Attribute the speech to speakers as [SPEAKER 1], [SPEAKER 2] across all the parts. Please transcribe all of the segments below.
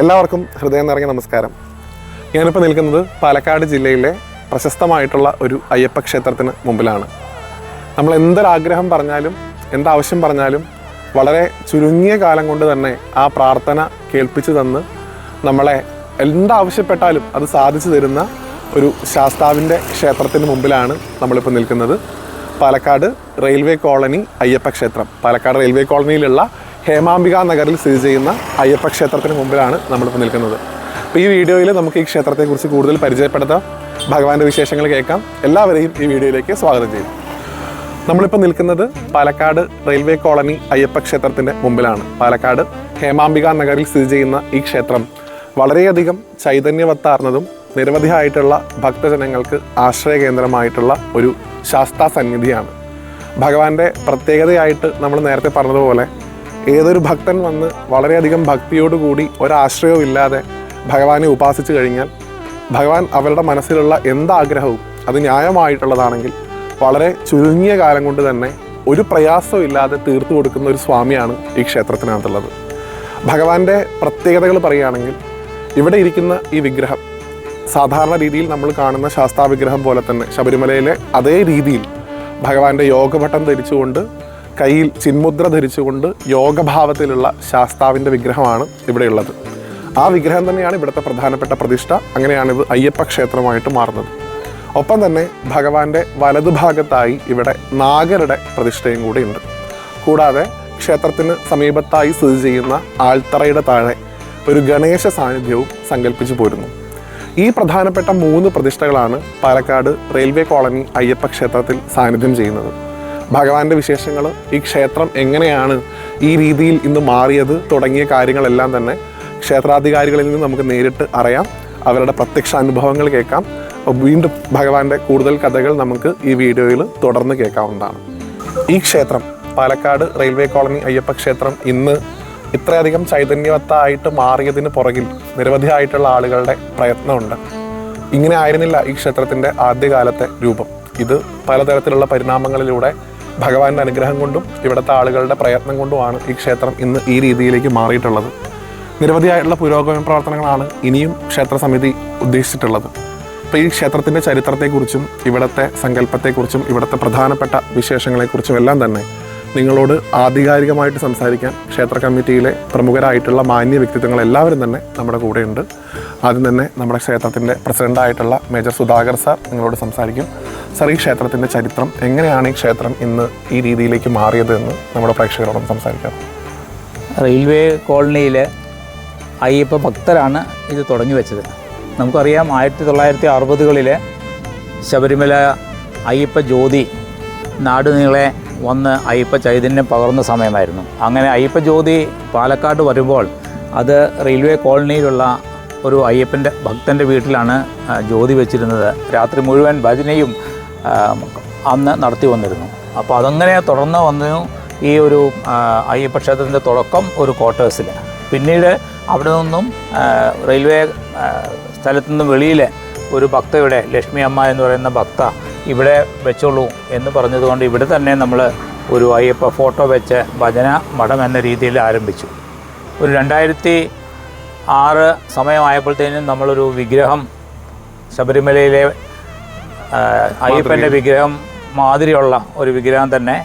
[SPEAKER 1] എല്ലാവർക്കും ഹൃദയം നിറഞ്ഞ നമസ്കാരം. ഞാനിപ്പോൾ നിൽക്കുന്നത് പാലക്കാട് ജില്ലയിലെ പ്രശസ്തമായിട്ടുള്ള ഒരു അയ്യപ്പ ക്ഷേത്രത്തിന് മുമ്പിലാണ്. നമ്മൾ എന്തൊരാഗ്രഹം പറഞ്ഞാലും എന്താവശ്യം പറഞ്ഞാലും വളരെ ചുരുങ്ങിയ കാലം കൊണ്ട് തന്നെ ആ പ്രാർത്ഥന കേൾപ്പിച്ചു തന്ന് നമ്മളെ എന്താവശ്യപ്പെട്ടാലും അത് സാധിച്ചു തരുന്ന ഒരു ശാസ്താവിന്റെ ക്ഷേത്രത്തിന് മുമ്പിലാണ് നമ്മളിപ്പോൾ നിൽക്കുന്നത്. പാലക്കാട് റെയിൽവേ കോളനി അയ്യപ്പ ക്ഷേത്രം. പാലക്കാട് റെയിൽവേ കോളനിയിലുള്ള ഹേമാംബിക നഗറിൽ സ്ഥിതി ചെയ്യുന്ന അയ്യപ്പ ക്ഷേത്രത്തിന് മുമ്പിലാണ് നമ്മളിപ്പോൾ നിൽക്കുന്നത്. അപ്പോൾ ഈ വീഡിയോയിൽ നമുക്ക് ഈ ക്ഷേത്രത്തെക്കുറിച്ച് കൂടുതൽ പരിചയപ്പെടുത്താം. ഭഗവാന്റെ വിശേഷങ്ങൾ കേൾക്കാം. എല്ലാവരെയും ഈ വീഡിയോയിലേക്ക് സ്വാഗതം ചെയ്യും. നമ്മളിപ്പോൾ നിൽക്കുന്നത് പാലക്കാട് റെയിൽവേ കോളനി അയ്യപ്പ ക്ഷേത്രത്തിന്റെ മുമ്പിലാണ്. പാലക്കാട് ഹേമാംബിക നഗറിൽ സ്ഥിതി ചെയ്യുന്ന ഈ ക്ഷേത്രം വളരെയധികം ചൈതന്യവത്താർന്നതും നിരവധിയായിട്ടുള്ള ഭക്തജനങ്ങൾക്ക് ആശ്രയ കേന്ദ്രമായിട്ടുള്ള ഒരു ശാസ്താ സന്നിധിയാണ് ഭഗവാന്റെ പ്രത്യേകതയായിട്ട് നമ്മൾ നേരത്തെ പറഞ്ഞതുപോലെ ഏതൊരു ഭക്തൻ വന്ന് വളരെയധികം ഭക്തിയോടുകൂടി ഒരാശ്രയവും ഇല്ലാതെ ഭഗവാനെ ഉപാസിച്ചു കഴിഞ്ഞാൽ ഭഗവാൻ അവരുടെ മനസ്സിലുള്ള എന്താഗ്രഹവും അത് ന്യായമായിട്ടുള്ളതാണെങ്കിൽ വളരെ ചുരുങ്ങിയ കാലം കൊണ്ട് തന്നെ ഒരു പ്രയാസവും ഇല്ലാതെ തീർത്തു കൊടുക്കുന്ന ഒരു സ്വാമിയാണ് ഈ ക്ഷേത്രത്തിനകത്തുള്ളത്. ഭഗവാന്റെ പ്രത്യേകതകൾ പറയുകയാണെങ്കിൽ ഇവിടെ ഇരിക്കുന്ന ഈ വിഗ്രഹം സാധാരണ രീതിയിൽ നമ്മൾ കാണുന്ന ശാസ്താവിഗ്രഹം പോലെ തന്നെ ശബരിമലയിലെ അതേ രീതിയിൽ ഭഗവാന്റെ യോഗഭട്ടം ധരിച്ചുകൊണ്ട് കയ്യിൽ ചിന്മുദ്ര ധരിച്ചുകൊണ്ട് യോഗഭാവത്തിലുള്ള ശാസ്താവിന്റെ വിഗ്രഹമാണ് ഇവിടെയുള്ളത്. ആ വിഗ്രഹം തന്നെയാണ് ഇവിടുത്തെ പ്രധാനപ്പെട്ട പ്രതിഷ്ഠ. അങ്ങനെയാണിത് അയ്യപ്പ ക്ഷേത്രമായിട്ട് മാറുന്നത്. ഒപ്പം തന്നെ ഭഗവാന്റെ വലതുഭാഗത്തായി ഇവിടെ നാഗരുടെ പ്രതിഷ്ഠയും കൂടി ഉണ്ട്. കൂടാതെ ക്ഷേത്രത്തിന് സമീപത്തായി സ്ഥിതി ചെയ്യുന്ന ആൽത്തറയുടെ താഴെ ഒരു ഗണേശ സാന്നിധ്യവും സങ്കല്പിച്ചു പോരുന്നു. ഈ പ്രധാനപ്പെട്ട മൂന്ന് പ്രതിഷ്ഠകളാണ് പാലക്കാട് റെയിൽവേ കോളനി അയ്യപ്പ ക്ഷേത്രത്തിൽ സാന്നിധ്യം ചെയ്യുന്നത്. ഭഗവാന്റെ വിശേഷങ്ങൾ ഈ ക്ഷേത്രം എങ്ങനെയാണ് ഈ രീതിയിൽ ഇന്ന് മാറിയത് തുടങ്ങിയ കാര്യങ്ങളെല്ലാം തന്നെ ക്ഷേത്രാധികാരികളിൽ നിന്ന് നമുക്ക് നേരിട്ട് അറിയാം. അവരുടെ പ്രത്യക്ഷ അനുഭവങ്ങൾ കേൾക്കാം. വീണ്ടും ഭഗവാന്റെ കൂടുതൽ കഥകൾ നമുക്ക് ഈ വീഡിയോയിൽ തുടർന്ന് കേൾക്കാവുന്നതാണ്. ഈ ക്ഷേത്രം പാലക്കാട് റെയിൽവേ കോളനി അയ്യപ്പ ക്ഷേത്രം ഇന്ന് ഇത്രയധികം ചൈതന്യവത്തായിട്ട് മാറിയതിന് പുറകിൽ നിരവധിയായിട്ടുള്ള ആളുകളുടെ പ്രയത്നമുണ്ട്. ഇങ്ങനെ ആയിരുന്നില്ല ഈ ക്ഷേത്രത്തിന്റെ ആദ്യകാലത്തെ രൂപം. ഇത് പലതരത്തിലുള്ള പരിണാമങ്ങളിലൂടെ ഭഗവാന്റെ അനുഗ്രഹം കൊണ്ടും ഇവിടുത്തെ ആളുകളുടെ പ്രയത്നം കൊണ്ടുമാണ് ഈ ക്ഷേത്രം ഇന്ന് ഈ രീതിയിലേക്ക് മാറിയിട്ടുള്ളത്. നിരവധിയായിട്ടുള്ള പുരോഗമന പ്രവർത്തനങ്ങളാണ് ഇനിയും ക്ഷേത്ര സമിതി ഉദ്ദേശിച്ചിട്ടുള്ളത്. അപ്പോൾ ഈ ക്ഷേത്രത്തിന്റെ ചരിത്രത്തെക്കുറിച്ചും ഇവിടുത്തെ സങ്കല്പത്തെക്കുറിച്ചും ഇവിടുത്തെ പ്രധാനപ്പെട്ട വിശേഷങ്ങളെക്കുറിച്ചും എല്ലാം തന്നെ നിങ്ങളോട് ആധികാരികമായിട്ട് സംസാരിക്കാൻ ക്ഷേത്ര കമ്മിറ്റിയിലെ പ്രമുഖരായിട്ടുള്ള മാന്യ വ്യക്തിത്വങ്ങൾ എല്ലാവരും തന്നെ നമ്മുടെ കൂടെയുണ്ട്. ആദ്യം തന്നെ നമ്മുടെ ക്ഷേത്രത്തിന്റെ പ്രസിഡന്റായിട്ടുള്ള മേജർ സുധാകർ സാർ നിങ്ങളോട് സംസാരിക്കും. സാർ ഈ ക്ഷേത്രത്തിന്റെ ചരിത്രം എങ്ങനെയാണ് ഈ ക്ഷേത്രം ഇന്ന് ഈ രീതിയിലേക്ക് മാറിയത് എന്ന് നമ്മുടെ പ്രേക്ഷകരോടും സംസാരിക്കാം.
[SPEAKER 2] റെയിൽവേ കോളനിയിൽ അയ്യപ്പ ഭക്തരാണ് ഇത് തുടങ്ങി വെച്ചത്. നമുക്കറിയാം ആയിരത്തി തൊള്ളായിരത്തി അറുപതുകളിൽ ശബരിമല അയ്യപ്പ ജ്യോതി നാടുനീളെ വന്ന് അയ്യപ്പ ചൈതന്യം പകർന്ന സമയമായിരുന്നു. അങ്ങനെ അയ്യപ്പ ജ്യോതി പാലക്കാട് വരുമ്പോൾ അത് റെയിൽവേ കോളനിയിലുള്ള ഒരു അയ്യപ്പന്റെ ഭക്തന്റെ വീട്ടിലാണ് ജ്യോതി വെച്ചിരുന്നത്. രാത്രി മുഴുവൻ ഭജനയും അന്ന് നടത്തി വന്നിരുന്നു. അപ്പോൾ അതങ്ങനെ തുടർന്ന് വന്നു ഈ ഒരു അയ്യപ്പ ക്ഷേത്രത്തിന്റെ തുടക്കം ഒരു ക്വാർട്ടേഴ്സിൽ പിന്നീട് അവിടെ നിന്നും റെയിൽവേ സ്ഥലത്തു നിന്നും വെളിയിൽ ഒരു ഭക്തയുടെ ലക്ഷ്മി അമ്മ എന്ന് പറയുന്ന ഭക്ത ഇവിടെ വെച്ചോളൂ എന്ന് പറഞ്ഞതുകൊണ്ട് ഇവിടെ തന്നെ നമ്മൾ ഒരു അയ്യപ്പ ഫോട്ടോ വെച്ച് ഭജന മഠം എന്ന രീതിയിൽ ആരംഭിച്ചു. ഒരു രണ്ടായിരത്തി ആറ് സമയമായപ്പോഴത്തേനും നമ്മളൊരു വിഗ്രഹം ശബരിമലയിലെ അയ്യപ്പന്റെ വിഗ്രഹം മാതിരിയുള്ള ഒരു വിഗ്രഹം തന്നെ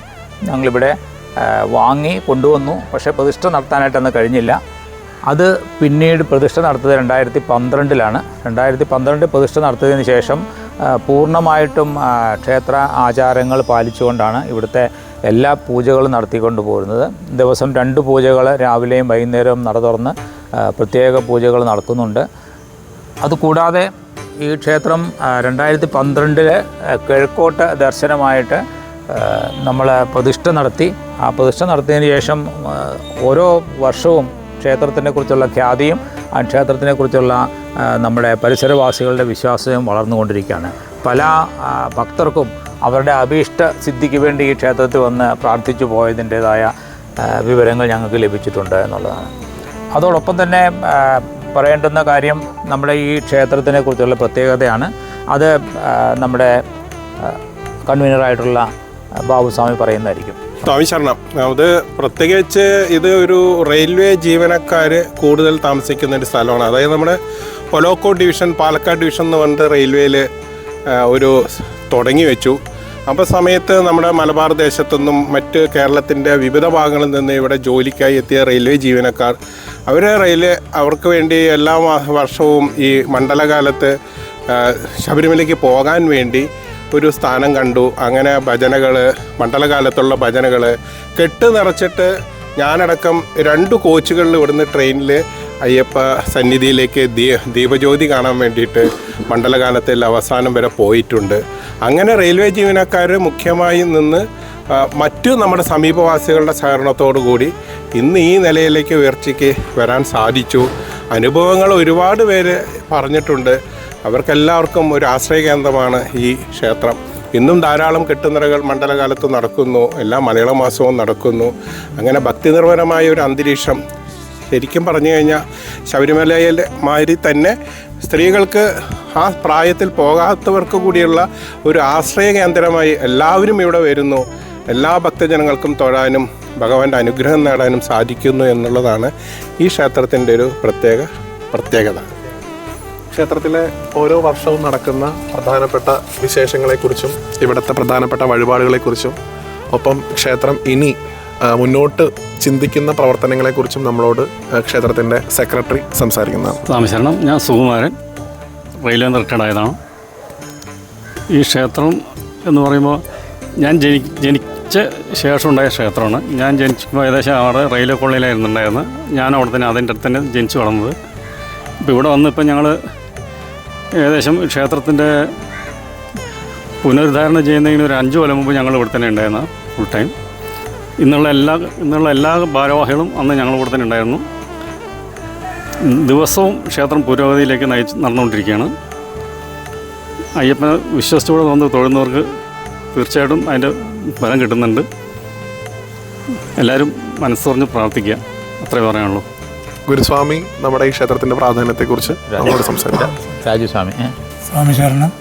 [SPEAKER 2] ഞങ്ങളിവിടെ വാങ്ങി കൊണ്ടുവന്നു. പക്ഷേ പ്രതിഷ്ഠ നടത്താനായിട്ടന്ന് കഴിഞ്ഞില്ല. അത് പിന്നീട് പ്രതിഷ്ഠ നടത്തിയത് രണ്ടായിരത്തി പന്ത്രണ്ടിലാണ് രണ്ടായിരത്തി പന്ത്രണ്ട് പ്രതിഷ്ഠ നടത്തിയതിന് ശേഷം പൂർണമായിട്ടും ക്ഷേത്ര ആചാരങ്ങൾ പാലിച്ചുകൊണ്ടാണ് ഇവിടുത്തെ എല്ലാ പൂജകളും നടത്തിക്കൊണ്ട് പോരുന്നത് ദിവസം രണ്ട് പൂജകൾ രാവിലെയും വൈകുന്നേരവും നട തുറന്ന് പ്രത്യേക പൂജകൾ നടക്കുന്നുണ്ട് അതുകൂടാതെ ഈ ക്ഷേത്രം രണ്ടായിരത്തി പന്ത്രണ്ടിൽ കിഴക്കോട്ട് ദർശനമായിട്ട് നമ്മൾ പ്രതിഷ്ഠ നടത്തി. ആ പ്രതിഷ്ഠ നടത്തിയതിന് ശേഷം ഓരോ വർഷവും ക്ഷേത്രത്തിനെ കുറിച്ചുള്ള ഖ്യാതിയും ആ ക്ഷേത്രത്തിനെ കുറിച്ചുള്ള നമ്മുടെ പരിസരവാസികളുടെ വിശ്വാസവും വളർന്നുകൊണ്ടിരിക്കുകയാണ്. പല ഭക്തർക്കും അവരുടെ അഭീഷ്ട സിദ്ധിക്ക് വേണ്ടി ഈ ക്ഷേത്രത്തിൽ വന്ന് പ്രാർത്ഥിച്ചു പോയതിന്റേതായ വിവരങ്ങൾ ഞങ്ങൾക്ക് ലഭിച്ചിട്ടുണ്ട് എന്നുള്ളതാണ്. അതോടൊപ്പം തന്നെ പറയേണ്ടുന്ന കാര്യം നമ്മുടെ ഈ ക്ഷേത്രത്തിനെ കുറിച്ചുള്ള പ്രത്യേകതയാണ്. അത് നമ്മുടെ കൺവീനറായിട്ടുള്ള ബാബുസ്വാമി പറയുന്നതായിരിക്കും.
[SPEAKER 3] സ്വാമി ശരണം. അത് പ്രത്യേകിച്ച് ഇത് ഒരു റെയിൽവേ ജീവനക്കാർ കൂടുതൽ താമസിക്കുന്ന ഒരു സ്ഥലമാണ്. അതായത് നമ്മുടെ ഒലോക്കോ ഡിവിഷൻ പാലക്കാട് ഡിവിഷൻ എന്ന് പറഞ്ഞിട്ട് റെയിൽവേയിൽ ഒരു തുടങ്ങി വെച്ചു. അപ്പോൾ സമയത്ത് നമ്മുടെ മലബാർ ദേശത്തുനിന്നും മറ്റ് കേരളത്തിന്റെ വിവിധ ഭാഗങ്ങളിൽ നിന്ന് ഇവിടെ ജോലിക്കായി എത്തിയ റെയിൽവേ ജീവനക്കാർ അവർ റെയിൽവേ അവർക്ക് വേണ്ടി എല്ലാ വർഷവും ഈ മണ്ഡലകാലത്ത് ശബരിമലയ്ക്ക് പോകാൻ വേണ്ടി ഒരു സ്ഥാനം കണ്ടു. അങ്ങനെ ഭജനകൾ മണ്ഡലകാലത്തുള്ള ഭജനകൾ കെട്ട് നിറച്ചിട്ട് ഞാനടക്കം രണ്ട് കോച്ചുകളിൽ ഇവിടുന്ന് ട്രെയിനിൽ അയ്യപ്പ സന്നിധിയിലേക്ക് ദീ ദീപജ്യോതി കാണാൻ വേണ്ടിയിട്ട് മണ്ഡലകാലത്തിൽ അവസാനം വരെ പോയിട്ടുണ്ട്. അങ്ങനെ റെയിൽവേ ജീവനക്കാർ മുഖ്യമായി നിന്ന് മറ്റു നമ്മുടെ സമീപവാസികളുടെ സഹകരണത്തോടു കൂടി ഇന്ന് ഈ നിലയിലേക്ക് ഉയർച്ചയ്ക്ക് വരാൻ സാധിച്ചു. അനുഭവങ്ങൾ ഒരുപാട് പേര് പറഞ്ഞിട്ടുണ്ട്. അവർക്കെല്ലാവർക്കും ഒരു ആശ്രയ കേന്ദ്രമാണ് ഈ ക്ഷേത്രം. ഇന്നും ധാരാളം കെട്ടുനിറകൾ മണ്ഡലകാലത്ത് നടക്കുന്നു. എല്ലാ മലയാള മാസവും നടക്കുന്നു. അങ്ങനെ ഭക്തി നിർഭരമായ ഒരു അന്തരീക്ഷം ശരിക്കും പറഞ്ഞു കഴിഞ്ഞാൽ ശബരിമലയിൽ മാതിരി തന്നെ സ്ത്രീകൾക്ക് ആ പ്രായത്തിൽ പോകാത്തവർക്ക് കൂടിയുള്ള ഒരു ആശ്രയ കേന്ദ്രമായി എല്ലാവരും ഇവിടെ വരുന്നു. എല്ലാ ഭക്തജനങ്ങൾക്കും തൊഴാനും ഭഗവാന്റെ അനുഗ്രഹം നേടാനും സാധിക്കുന്നു എന്നുള്ളതാണ് ഈ ക്ഷേത്രത്തിന്റെ ഒരു പ്രത്യേക പ്രത്യേകത.
[SPEAKER 1] ക്ഷേത്രത്തിലെ ഓരോ വർഷവും നടക്കുന്ന പ്രധാനപ്പെട്ട വിശേഷങ്ങളെക്കുറിച്ചും ഇവിടുത്തെ പ്രധാനപ്പെട്ട വഴിപാടുകളെക്കുറിച്ചും ഒപ്പം ക്ഷേത്രം ഇനി മുന്നോട്ട് ചിന്തിക്കുന്ന പ്രവർത്തനങ്ങളെക്കുറിച്ചും നമ്മളോട് ക്ഷേത്രത്തിന്റെ സെക്രട്ടറി സംസാരിക്കുന്നതാണ്.
[SPEAKER 4] താമശരണം ഞാൻ സുകുമാരൻ. റെയിൽവേ റിട്ടയർഡ് ഈ ക്ഷേത്രം എന്ന് പറയുമ്പോൾ ഞാൻ ജനി ജനി ജനിച്ച ശേഷം ഉണ്ടായ ക്ഷേത്രമാണ്. ഞാൻ ജനിച്ചപ്പോൾ ഏകദേശം അവിടെ റെയിൽവേ കോളേജിലായിരുന്നുണ്ടായിരുന്നു ഞാൻ അവിടെ തന്നെ അതിന്റെ അടുത്ത് തന്നെ ജനിച്ചു വളർന്നത്. ഇപ്പോൾ ഇവിടെ വന്നിപ്പോൾ ഞങ്ങൾ ഏകദേശം ക്ഷേത്രത്തിന്റെ പുനരുദ്ധാരണം ചെയ്യുന്നതിന് ഒരു അഞ്ച് കൊല്ലം മുമ്പ് ഞങ്ങൾ ഇവിടെ തന്നെ ഉണ്ടായിരുന്നു ഫുൾ ടൈം ഇന്നുള്ള എല്ലാ ഇന്നുള്ള എല്ലാ ഭാരവാഹികളും അന്ന് ഞങ്ങൾ ഇവിടെ തന്നെ ഉണ്ടായിരുന്നു. ദിവസവും ക്ഷേത്രം പുരോഗതിയിലേക്ക് നയിച്ച് നടന്നുകൊണ്ടിരിക്കുകയാണ്. അയ്യപ്പനെ വിശ്വസിച്ചുകൂടെ വന്ന് തൊഴുന്നവർക്ക് തീർച്ചയായിട്ടും അതിന്റെ ഫലം കിട്ടുന്നുണ്ട്. എല്ലാവരും മനസ്സുറഞ്ഞ് പ്രാർത്ഥിക്കുക. അത്രേ പറയാനുള്ളൂ.
[SPEAKER 1] ഗുരുസ്വാമി നമ്മുടെ ഈ ക്ഷേത്രത്തിന്റെ പ്രാധാന്യത്തെക്കുറിച്ച് നമ്മളോട് സംസാരിക്കാം.
[SPEAKER 2] രാജു സ്വാമി
[SPEAKER 5] സ്വാമി ശരണം.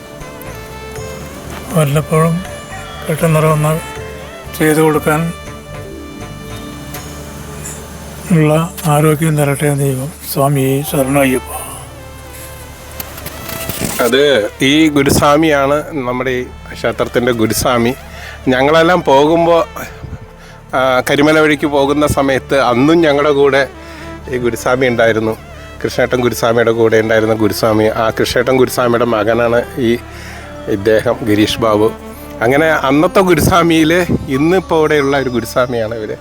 [SPEAKER 5] വല്ലപ്പോഴും പെട്ടെന്നൊന്ന് ചെയ്തു കൊടുക്കാൻ ഉള്ള ആരോഗ്യം തരട്ടെ ദൈവം സ്വാമി ശരണയ്യപ്പ.
[SPEAKER 3] അത് ഈ ഗുരുസ്വാമിയാണ് നമ്മുടെ ഈ ക്ഷേത്രത്തിന്റെ ഗുരുസ്വാമി. ഞങ്ങളെല്ലാം പോകുമ്പോൾ കരിമല വഴിക്ക് പോകുന്ന സമയത്ത് അന്നും ഞങ്ങളുടെ കൂടെ ഈ ഗുരുസ്വാമി ഉണ്ടായിരുന്നു. കൃഷ്ണേട്ടൻ ഗുരുസ്വാമിയുടെ കൂടെ ഉണ്ടായിരുന്ന ഗുരുസ്വാമി. ആ കൃഷ്ണേട്ടൻ ഗുരുസ്വാമിയുടെ മകനാണ് ഈ ഇദ്ദേഹം ഗിരീഷ് ബാബു. അങ്ങനെ അന്നത്തെ ഗുരുസ്വാമിയിൽ ഇന്നിപ്പോൾ ഇവിടെയുള്ള ഒരു ഗുരുസ്വാമിയാണ് ഇവർ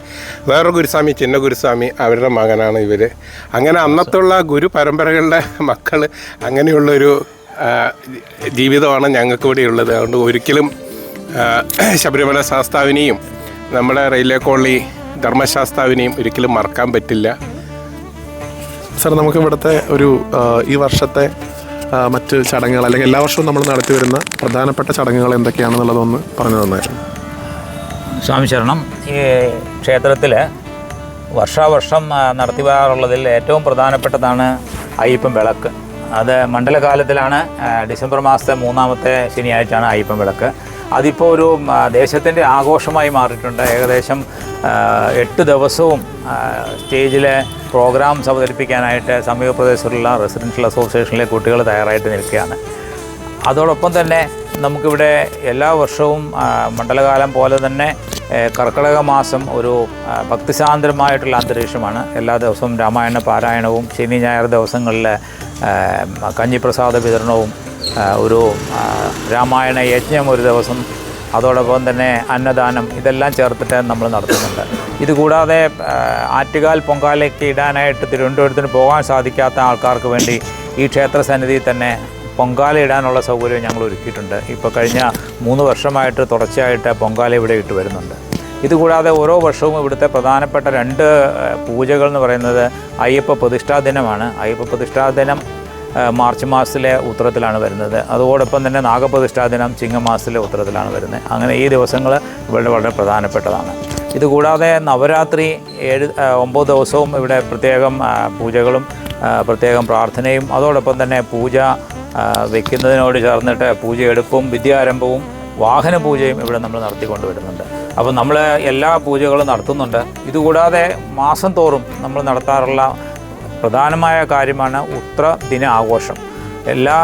[SPEAKER 3] വേറൊരു ഗുരുസ്വാമി ചിന്ന ഗുരുസ്വാമി അവരുടെ മകനാണ് ഇവർ അങ്ങനെ അന്നത്തുള്ള ഗുരു പരമ്പരകളുടെ മക്കൾ അങ്ങനെയുള്ളൊരു ജീവിതമാണ് ഞങ്ങൾക്ക് ഇവിടെ ഉള്ളത് അതുകൊണ്ട് ഒരിക്കലും ശബരിമല ശാസ്താവിനെയും നമ്മുടെ റെയിൽവേ കോളനി ധർമ്മശാസ്താവിനെയും ഒരിക്കലും മറക്കാൻ പറ്റില്ല.
[SPEAKER 1] സാർ നമുക്ക് ഇവിടുത്തെ ഒരു ഈ വർഷത്തെ മറ്റ് ചടങ്ങുകൾ അല്ലെങ്കിൽ എല്ലാ വർഷവും നമ്മൾ നടത്തി വരുന്ന പ്രധാനപ്പെട്ട ചടങ്ങുകൾ എന്തൊക്കെയാണെന്നുള്ളതൊന്ന് പറഞ്ഞു തന്നായിരുന്നു.
[SPEAKER 2] സ്വാമി ശരണം ഈ ക്ഷേത്രത്തിൽ വർഷാവർഷം നടത്തി വരാറുള്ളതിൽ ഏറ്റവും പ്രധാനപ്പെട്ടതാണ് അയ്യപ്പൻ വിളക്ക്. അത് മണ്ഡലകാലത്തിലാണ് ഡിസംബർ മാസത്തെ മൂന്നാമത്തെ ശനിയാഴ്ചയാണ് അയ്യപ്പൻ വിളക്ക്. അതിപ്പോൾ ഒരു ദേശത്തിന്റെ ആഘോഷമായി മാറിയിട്ടുണ്ട്. ഏകദേശം എട്ട് ദിവസവും സ്റ്റേജിലെ പ്രോഗ്രാംസ് അവതരിപ്പിക്കാനായിട്ട് സമീപ പ്രദേശത്തുള്ള റെസിഡൻഷ്യൽ അസോസിയേഷനിലെ കുട്ടികൾ തയ്യാറായിട്ട് നിൽക്കുകയാണ്. അതോടൊപ്പം തന്നെ നമുക്കിവിടെ എല്ലാ വർഷവും മണ്ഡലകാലം പോലെ തന്നെ കർക്കിടക മാസം ഒരു ഭക്തിസാന്ദ്രമായിട്ടുള്ള അന്തരീക്ഷമാണ്. എല്ലാ ദിവസവും രാമായണ പാരായണവും ശനി ഞായർ ദിവസങ്ങളിൽ ആ, കഞ്ഞിപ്രസാദ വിതരണവും ഒരു രാമായണ യജ്ഞം ഒരു ദിവസം അതോടൊപ്പം തന്നെ അന്നദാനം ഇതെല്ലാം ചേർത്തിട്ട് നമ്മൾ നടത്തുന്നുണ്ട്. ഇതുകൂടാതെ ആറ്റുകാൽ പൊങ്കാലയ്ക്ക് ഇടാനായിട്ട് തിരുവനന്തപുരത്തിന് പോകാൻ സാധിക്കാത്ത ആൾക്കാർക്ക് വേണ്ടി ഈ ക്ഷേത്ര സന്നിധിയിൽ തന്നെ പൊങ്കാല ഇടാനുള്ള സൗകര്യം ഞങ്ങൾ ഒരുക്കിയിട്ടുണ്ട്. ഇപ്പോൾ കഴിഞ്ഞ മൂന്ന് വർഷമായിട്ട് തുടർച്ചയായിട്ട് പൊങ്കാല ഇവിടെ ഇട്ട് വരുന്നുണ്ട്. ഇതുകൂടാതെ ഓരോ വർഷവും ഇവിടുത്തെ പ്രധാനപ്പെട്ട രണ്ട് പൂജകൾ എന്ന് പറയുന്നത് അയ്യപ്പ പ്രതിഷ്ഠാ ദിനമാണ്. അയ്യപ്പ പ്രതിഷ്ഠാ ദിനം മാർച്ച് മാസത്തിലെ ഉത്തരത്തിലാണ് വരുന്നത്. അതോടൊപ്പം തന്നെ നാഗപ്രതിഷ്ഠാ ദിനം ചിങ്ങമാസത്തിലെ ഉത്തരത്തിലാണ് വരുന്നത്. അങ്ങനെ ഈ ദിവസങ്ങൾ ഇവിടെ വളരെ പ്രധാനപ്പെട്ടതാണ്. ഇതുകൂടാതെ നവരാത്രി ഏഴ് ഒമ്പത് ദിവസവും ഇവിടെ പ്രത്യേകം പൂജകളും പ്രത്യേകം പ്രാർത്ഥനയും അതോടൊപ്പം തന്നെ പൂജ വയ്ക്കുന്നതിനോട് ചേർന്നിട്ട് പൂജയെടുപ്പും വിദ്യാരംഭവും വാഹന പൂജയും ഇവിടെ നമ്മൾ നടത്തിക്കൊണ്ട് വരുന്നുണ്ട് അപ്പോൾ നമ്മൾ എല്ലാ പൂജകളും നടത്തുന്നുണ്ട്. ഇതുകൂടാതെ മാസം തോറും നമ്മൾ നടത്താറുള്ള പ്രധാനമായ കാര്യമാണ് ഉത്ര ദിന ആഘോഷം. എല്ലാ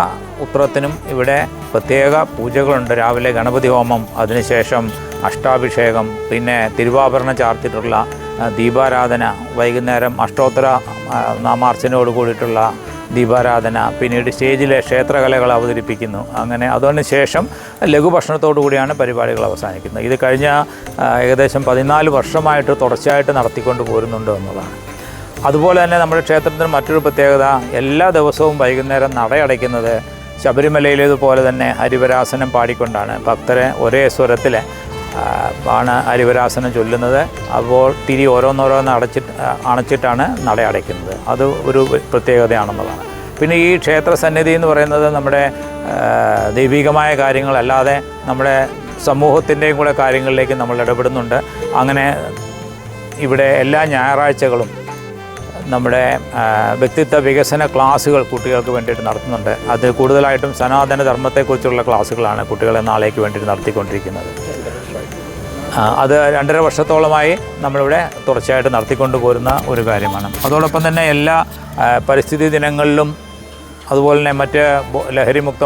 [SPEAKER 2] ഉത്രത്തിനും ഇവിടെ പ്രത്യേക പൂജകളുണ്ട്. രാവിലെ ഗണപതി ഹോമം അതിനുശേഷം അഷ്ടാഭിഷേകം പിന്നെ തിരുവാഭരണം ചാർത്തിയിട്ടുള്ള ആ, ദീപാരാധന വൈകുന്നേരം അഷ്ടോത്തര നാമാർച്ചനയോട് കൂടിയിട്ടുള്ള ദീപാരാധന പിന്നീട് സ്റ്റേജിലെ ക്ഷേത്രകലകൾ അവതരിപ്പിക്കുന്നു. അങ്ങനെ അതിന് ശേഷം ലഘുഭക്ഷണത്തോടു കൂടിയാണ് പരിപാടികൾ അവസാനിക്കുന്നത്. ഇത് കഴിഞ്ഞ ഏകദേശം പതിനാല് വർഷമായിട്ട് തുടർച്ചയായിട്ട് നടത്തിക്കൊണ്ട് പോരുന്നുണ്ട് എന്നുള്ളതാണ്. അതുപോലെ തന്നെ നമ്മുടെ ക്ഷേത്രത്തിന് മറ്റൊരു പ്രത്യേകത എല്ലാ ദിവസവും വൈകുന്നേരം നടയടയ്ക്കുന്നത് ശബരിമലയിലേതുപോലെ തന്നെ ഹരിവരാസനം പാടിക്കൊണ്ടാണ്. ഭക്തരെ ഒരേ സ്വരത്തിൽ ആണ് ഹരിവരാസനം ചൊല്ലുന്നത്. അപ്പോൾ തിരി ഓരോന്നോരോന്ന് അടച്ചിട്ട് അണച്ചിട്ടാണ് നട അടയ്ക്കുന്നത് അത് ഒരു പ്രത്യേകതയാണെന്നുള്ളതാണ്. പിന്നെ ഈ ക്ഷേത്ര സന്നിധി എന്ന് പറയുന്നത് നമ്മുടെ ദൈവികമായ കാര്യങ്ങളല്ലാതെ നമ്മുടെ സമൂഹത്തിന്റെയും കൂടെ കാര്യങ്ങളിലേക്ക് നമ്മൾ ഇടപെടുന്നുണ്ട്. അങ്ങനെ ഇവിടെ എല്ലാ ഞായറാഴ്ചകളും നമ്മുടെ വ്യക്തിത്വ വികസന ക്ലാസ്സുകൾ കുട്ടികൾക്ക് വേണ്ടിയിട്ട് നടത്തുന്നുണ്ട്. അത് കൂടുതലായിട്ടും സനാതന ധർമ്മത്തെക്കുറിച്ചുള്ള ക്ലാസ്സുകളാണ് കുട്ടികളെ നാളേക്ക് വേണ്ടിയിട്ട് നടത്തിക്കൊണ്ടിരിക്കുന്നത്. അത് രണ്ടര വർഷത്തോളമായി നമ്മളിവിടെ തുടർച്ചയായിട്ട് നടത്തിക്കൊണ്ട് പോരുന്ന ഒരു കാര്യമാണ്. അതോടൊപ്പം തന്നെ എല്ലാ പരിസ്ഥിതി ദിനങ്ങളിലും അതുപോലെ തന്നെ മറ്റ് ലഹരിമുക്ത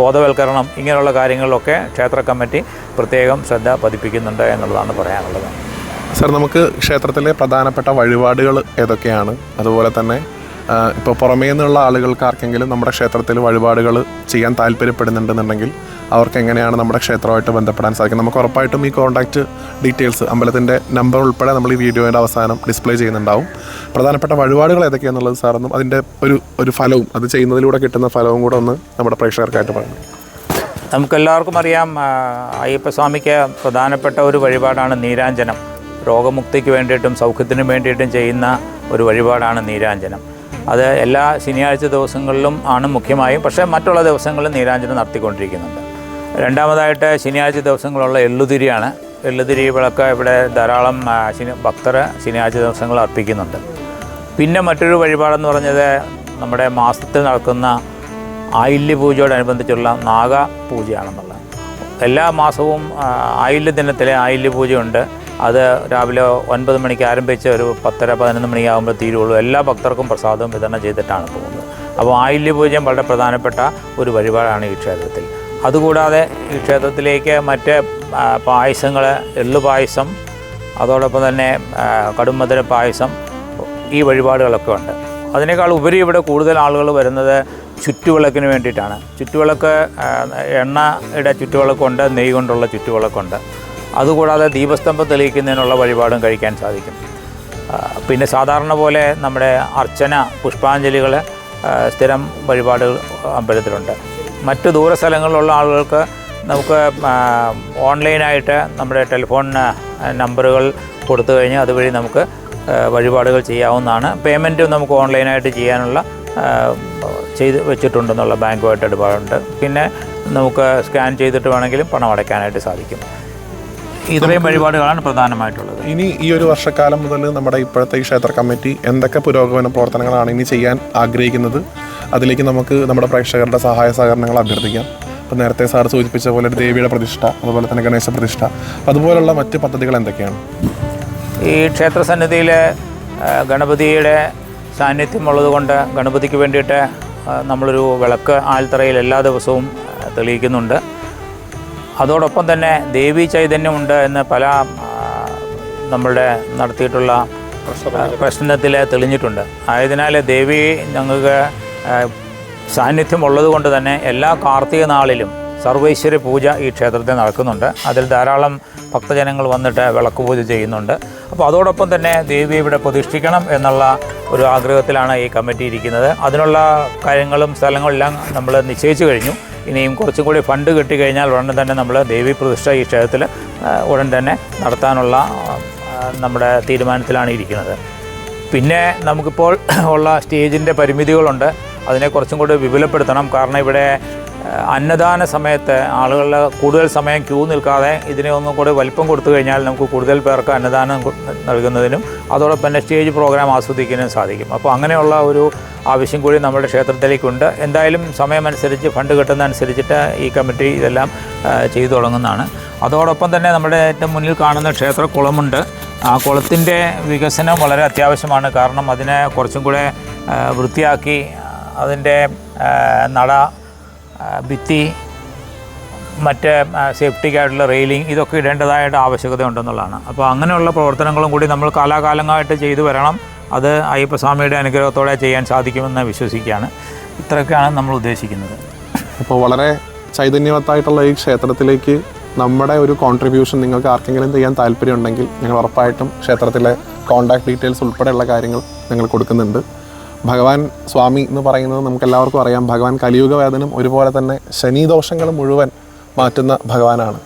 [SPEAKER 2] ബോധവൽക്കരണം ഇങ്ങനെയുള്ള കാര്യങ്ങളിലൊക്കെ ക്ഷേത്ര കമ്മിറ്റി പ്രത്യേകം ശ്രദ്ധ പതിപ്പിക്കുന്നുണ്ട് എന്നുള്ളതാണ് പറയാനുള്ളത്.
[SPEAKER 1] സർ നമുക്ക് ക്ഷേത്രത്തിലെ പ്രധാനപ്പെട്ട വഴിപാടുകൾ ഏതൊക്കെയാണ്? അതുപോലെ തന്നെ ഇപ്പോൾ പുറമേ നിന്നുള്ള ആളുകൾക്ക് ആർക്കെങ്കിലും നമ്മുടെ ക്ഷേത്രത്തിൽ വഴിപാടുകൾ ചെയ്യാൻ താല്പര്യപ്പെടുന്നുണ്ടെന്നുണ്ടെങ്കിൽ അവർക്ക് എങ്ങനെയാണ് നമ്മുടെ ക്ഷേത്രമായിട്ട് ബന്ധപ്പെടാൻ സാധിക്കും നമുക്ക് ഉറപ്പായിട്ടും ഈ കോൺടാക്റ്റ് ഡീറ്റെയിൽസ് അമ്പലത്തിന്റെ നമ്പർ ഉൾപ്പെടെ നമ്മൾ ഈ വീഡിയോയുടെ അവസാനം ഡിസ്പ്ലേ ചെയ്യുന്നുണ്ടാവും. പ്രധാനപ്പെട്ട വഴിപാടുകൾ ഏതൊക്കെയാണെന്നുള്ളത് സാറൊന്നും അതിന്റെ ഒരു ഒരു ഫലവും അത് ചെയ്യുന്നതിലൂടെ കിട്ടുന്ന ഫലവും കൂടെ ഒന്ന് നമ്മുടെ പ്രേക്ഷകർക്കായിട്ട് പറയണം.
[SPEAKER 2] നമുക്കെല്ലാവർക്കും അറിയാം അയ്യപ്പസ്വാമിക്ക് പ്രധാനപ്പെട്ട ഒരു വഴിപാടാണ് നീരാഞ്ജനം. രോഗമുക്തിക്ക് വേണ്ടിയിട്ടും സൗഖ്യത്തിനും വേണ്ടിയിട്ടും ചെയ്യുന്ന ഒരു വഴിപാടാണ് നീരാഞ്ജനം. അത് എല്ലാ ശനിയാഴ്ച ദിവസങ്ങളിലും ആണ് മുഖ്യമായും. പക്ഷേ മറ്റുള്ള ദിവസങ്ങളിലും നീരാഞ്ജനം നടത്തിക്കൊണ്ടിരിക്കുന്നുണ്ട്. രണ്ടാമതായിട്ട് ശനിയാഴ്ച ദിവസങ്ങളുള്ള എള്ളുതിരിയാണ്. എള്ളുതിരി വിളക്ക് ഇവിടെ ധാരാളം ശനി ഭക്തർ ശനിയാഴ്ച ദിവസങ്ങൾ അർപ്പിക്കുന്നുണ്ട്. പിന്നെ മറ്റൊരു വഴിപാടെന്ന് പറഞ്ഞത് നമ്മുടെ മാസത്തിൽ നടക്കുന്ന ആയില്യ പൂജയോടനുബന്ധിച്ചുള്ള നാഗ പൂജയാണെന്നുള്ളത് എല്ലാ മാസവും ആയില്യ ദിനത്തിലെ ആയില്യ പൂജയുണ്ട്. അത് രാവിലെ ഒൻപത് മണിക്ക് ആരംഭിച്ച ഒരു പത്തര പതിനൊന്ന് മണിയാകുമ്പോൾ തീരുള്ളൂ. എല്ലാ ഭക്തർക്കും പ്രസാദവും വിതരണം ചെയ്തിട്ടാണ് പോകുന്നത്. അപ്പോൾ ആയില്യപൂജയും വളരെ പ്രധാനപ്പെട്ട ഒരു വഴിപാടാണ് ഈ ക്ഷേത്രത്തിൽ. അതുകൂടാതെ ഈ ക്ഷേത്രത്തിലേക്ക് മറ്റ് പായസങ്ങൾ എള്ളു പായസം അതോടൊപ്പം തന്നെ കടുമധുര പായസം ഈ വഴിപാടുകളൊക്കെ ഉണ്ട്. അതിനേക്കാൾ ഉപരി ഇവിടെ കൂടുതൽ ആളുകൾ വരുന്നത് ചുറ്റുവിളക്കിന് വേണ്ടിയിട്ടാണ്. ചുറ്റുവിളക്ക് എണ്ണയുടെ ചുറ്റുവിളക്കുണ്ട് നെയ് കൊണ്ടുള്ള ചുറ്റുവിളക്കുണ്ട്. അതുകൂടാതെ ദീപസ്തംഭം തെളിയിക്കുന്നതിനുള്ള വഴിപാടും കഴിക്കാൻ സാധിക്കും. പിന്നെ സാധാരണ പോലെ നമ്മുടെ അർച്ചന പുഷ്പാഞ്ജലികൾ സ്ഥിരം വഴിപാടുകൾ അമ്പലത്തിലുണ്ട്. മറ്റ് ദൂര സ്ഥലങ്ങളിലുള്ള ആളുകൾക്ക് നമുക്ക് ഓൺലൈനായിട്ട് നമ്മുടെ ടെലിഫോൺ നമ്പറുകൾ കൊടുത്തു കഴിഞ്ഞാൽ അതുവഴി നമുക്ക് വഴിപാടുകൾ ചെയ്യാവുന്നതാണ്. പേയ്മെന്റും നമുക്ക് ഓൺലൈനായിട്ട് ചെയ്യാനുള്ള ചെയ്ത് വെച്ചിട്ടുണ്ടെന്നുള്ള ബാങ്കുമായിട്ട് ഇടപാടുണ്ട്. പിന്നെ നമുക്ക് സ്കാൻ ചെയ്തിട്ട് വേണമെങ്കിലും പണം അടയ്ക്കാനായിട്ട് സാധിക്കും. ഇത്രയും വഴിപാടുകളാണ് പ്രധാനമായിട്ടുള്ളത്.
[SPEAKER 1] ഇനി ഈ ഒരു വർഷക്കാലം മുതൽ നമ്മുടെ ഇപ്പോഴത്തെ ഈ ക്ഷേത്ര കമ്മിറ്റി എന്തൊക്കെ പുരോഗമന പ്രവർത്തനങ്ങളാണ് ഇനി ചെയ്യാൻ ആഗ്രഹിക്കുന്നത്? അതിലേക്ക് നമുക്ക് നമ്മുടെ പ്രേക്ഷകരുടെ സഹായ സഹകരണങ്ങൾ അഭ്യർത്ഥിക്കാം. അപ്പോൾ നേരത്തെ സാർ സൂചിപ്പിച്ച പോലെ ഒരു ദേവിയുടെ പ്രതിഷ്ഠ അതുപോലെ തന്നെ ഗണേശ പ്രതിഷ്ഠ. അതുപോലുള്ള മറ്റ് പദ്ധതികൾ എന്തൊക്കെയാണ്?
[SPEAKER 2] ഈ ക്ഷേത്ര സന്നിധിയിലെ ഗണപതിയുടെ സാന്നിധ്യമുള്ളത് കൊണ്ട് ഗണപതിക്ക് വേണ്ടിയിട്ട് നമ്മളൊരു വിളക്ക് ആൽത്തറയിൽ എല്ലാ ദിവസവും തെളിയിക്കുന്നുണ്ട്. അതോടൊപ്പം തന്നെ ദേവി ചൈതന്യമുണ്ട് എന്ന് പല നമ്മളുടെ നടത്തിയിട്ടുള്ള പ്രശ്നത്തിൽ തെളിഞ്ഞിട്ടുണ്ട്. ആയതിനാൽ ദേവി ഞങ്ങൾക്ക് സാന്നിധ്യമുള്ളത് കൊണ്ട് തന്നെ എല്ലാ കാർത്തിക നാളിലും സർവൈശ്വര്യ പൂജ ഈ ക്ഷേത്രത്തിൽ നടക്കുന്നുണ്ട്. അതിൽ ധാരാളം ഭക്തജനങ്ങൾ വന്നിട്ട് വിളക്ക് പൂജ ചെയ്യുന്നുണ്ട്. അപ്പോൾ അതോടൊപ്പം തന്നെ ദേവി ഇവിടെ പ്രതിഷ്ഠിക്കണം എന്നുള്ള ഒരു ആഗ്രഹത്തിലാണ് ഈ കമ്മിറ്റി ഇരിക്കുന്നത്. അതിനുള്ള കാര്യങ്ങളും സ്ഥലങ്ങളെല്ലാം നമ്മൾ നിശ്ചയിച്ചു കഴിഞ്ഞു. ഇനിയും കുറച്ചും കൂടി ഫണ്ട് കിട്ടിക്കഴിഞ്ഞാൽ ഉടൻ തന്നെ നമ്മൾ ദേവി പ്രതിഷ്ഠ ഈ ക്ഷേത്രത്തിൽ ഉടൻ തന്നെ നടത്താനുള്ള നമ്മുടെ തീരുമാനത്തിലാണ് ഇരിക്കുന്നത്. പിന്നെ നമുക്കിപ്പോൾ ഉള്ള സ്റ്റേജിന്റെ പരിമിതികളുണ്ട്. അതിനെ കുറച്ചും കൂടി വിപുലപ്പെടുത്തണം. കാരണം ഇവിടെ അന്നദാന സമയത്ത് ആളുകൾ കൂടുതൽ സമയം ക്യൂ നിൽക്കാതെ ഇതിനെ ഒന്നും കൂടി വലിപ്പം കൊടുത്തു കഴിഞ്ഞാൽ നമുക്ക് കൂടുതൽ പേർക്ക് അന്നദാനം നൽകുന്നതിനും അതോടൊപ്പം തന്നെ സ്റ്റേജ് പ്രോഗ്രാം ആസ്വദിക്കാനും സാധിക്കും. അപ്പോൾ അങ്ങനെയുള്ള ഒരു ആവശ്യം കൂടി നമ്മുടെ ക്ഷേത്രത്തിലേക്കുണ്ട്. എന്തായാലും സമയമനുസരിച്ച് ഫണ്ട് കിട്ടുന്നതനുസരിച്ചിട്ട് ഈ കമ്മിറ്റി ഇതെല്ലാം ചെയ്തു തുടങ്ങുന്നതാണ്. അതോടൊപ്പം തന്നെ നമ്മുടെ ഏറ്റവും മുന്നിൽ കാണുന്ന ക്ഷേത്ര കുളമുണ്ട് ആ കുളത്തിന്റെ വികസനം വളരെ അത്യാവശ്യമാണ്. കാരണം അതിനെ കുറച്ചും കൂടെ വൃത്തിയാക്കി അതിന്റെ നട ഭിത്തി മറ്റ് സേഫ്റ്റിക്കായിട്ടുള്ള റെയിലിംഗ് ഇതൊക്കെ ഇടേണ്ടതായിട്ട് ആവശ്യകത ഉണ്ടെന്നുള്ളതാണ് അപ്പോൾ അങ്ങനെയുള്ള പ്രവർത്തനങ്ങളും കൂടി നമ്മൾ കാലാകാലങ്ങളായിട്ട് ചെയ്തു വരണം. അത് അയ്യപ്പസ്വാമിയുടെ അനുഗ്രഹത്തോടെ ചെയ്യാൻ സാധിക്കുമെന്ന് വിശ്വസിക്കുകയാണ്. ഇത്രയൊക്കെയാണ് നമ്മൾ ഉദ്ദേശിക്കുന്നത്.
[SPEAKER 1] അപ്പോൾ വളരെ ചൈതന്യവത്തായിട്ടുള്ള ഈ ക്ഷേത്രത്തിലേക്ക് നമ്മുടെ ഒരു കോൺട്രിബ്യൂഷൻ നിങ്ങൾക്ക് ആർക്കെങ്കിലും ചെയ്യാൻ താല്പര്യമുണ്ടെങ്കിൽ ഞങ്ങൾ ഉറപ്പായിട്ടും ക്ഷേത്രത്തിലെ കോൺടാക്ട് ഡീറ്റെയിൽസ് ഉൾപ്പെടെയുള്ള കാര്യങ്ങൾ ഞങ്ങൾ കൊടുക്കുന്നുണ്ട്. ഭഗവാൻ സ്വാമി എന്ന് പറയുന്നത് നമുക്ക് എല്ലാവർക്കും അറിയാം. ഭഗവാൻ കലിയുഗ വേദനം ഒരുപോലെ തന്നെ ശനിദോഷങ്ങൾ മുഴുവൻ മാറ്റുന്ന ഭഗവാനാണ്.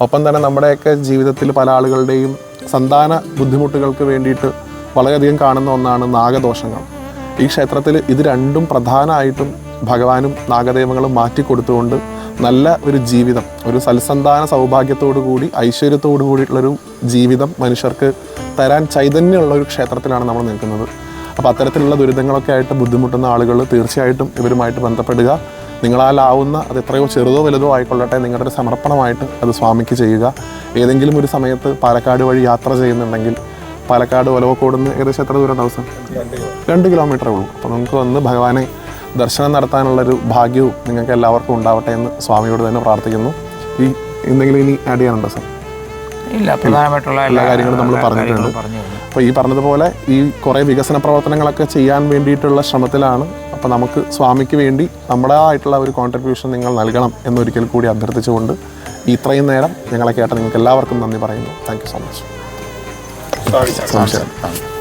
[SPEAKER 1] ഒപ്പം തന്നെ നമ്മുടെയൊക്കെ ജീവിതത്തിൽ പല ആളുകളുടെയും സന്താന ബുദ്ധിമുട്ടുകൾക്ക് വേണ്ടിയിട്ട് വളരെയധികം കാണുന്ന ഒന്നാണ് നാഗദോഷങ്ങൾ. ഈ ക്ഷേത്രത്തിൽ ഇത് രണ്ടും പ്രധാനമായിട്ടും ഭഗവാനും നാഗദേവങ്ങളും മാറ്റിക്കൊടുത്തുകൊണ്ട് നല്ല ഒരു ജീവിതം ഒരു സൽസന്താന സൗഭാഗ്യത്തോടു കൂടി ഐശ്വര്യത്തോടു കൂടിയിട്ടുള്ളൊരു ജീവിതം മനുഷ്യർക്ക് തരാൻ ചൈതന്യമുള്ള ഒരു ക്ഷേത്രത്തിലാണ് നമ്മൾ നിൽക്കുന്നത്. അപ്പോൾ അത്തരത്തിലുള്ള ദുരിതങ്ങളൊക്കെ ആയിട്ട് ബുദ്ധിമുട്ടുന്ന ആളുകൾ തീർച്ചയായിട്ടും ഇവരുമായിട്ട് ബന്ധപ്പെടുക. നിങ്ങളാലാവുന്ന അത് എത്രയോ ചെറുതോ വലുതോ ആയിക്കൊള്ളട്ടെ നിങ്ങളുടെ ഒരു സമർപ്പണമായിട്ട് അത് സ്വാമിക്ക് ചെയ്യുക. ഏതെങ്കിലും ഒരു സമയത്ത് പാലക്കാട് വഴി യാത്ര ചെയ്യുന്നുണ്ടെങ്കിൽ പാലക്കാട് ഒലവക്കോട് നിന്ന് ഏകദേശം എത്ര ദൂരം ദിവസം രണ്ട് കിലോമീറ്ററേ ഉള്ളൂ. അപ്പോൾ നമുക്ക് വന്ന് ഭഗവാനെ ദർശനം നടത്താനുള്ളൊരു ഭാഗ്യവും നിങ്ങൾക്ക് എല്ലാവർക്കും ഉണ്ടാവട്ടെ എന്ന് സ്വാമിയോട് തന്നെ പ്രാർത്ഥിക്കുന്നു. ഈ എന്തെങ്കിലും ഇനി ആഡ് ചെയ്യാനുണ്ടോ സാർ?
[SPEAKER 2] ഇല്ല പ്രധാനമായിട്ടുള്ള
[SPEAKER 1] എല്ലാ കാര്യങ്ങളും നമ്മൾ പറഞ്ഞിട്ടുണ്ട്. അപ്പോൾ ഈ പറഞ്ഞതുപോലെ ഈ കുറേ വികസന പ്രവർത്തനങ്ങളൊക്കെ ചെയ്യാൻ വേണ്ടിയിട്ടുള്ള ശ്രമത്തിലാണ് അപ്പോൾ നമുക്ക് സ്വാമിക്ക് വേണ്ടി നമ്മുടേതായിട്ടുള്ള ഒരു കോൺട്രിബ്യൂഷൻ നിങ്ങൾ നൽകണം എന്നൊരിക്കൽ കൂടി അഭ്യർത്ഥിച്ചുകൊണ്ട് ഇത്രയും നേരം ഞങ്ങളെ കേട്ട നിങ്ങൾക്ക് എല്ലാവർക്കും നന്ദി പറയുന്നു. താങ്ക് യു സോ മച്ച് നമസ്കാരം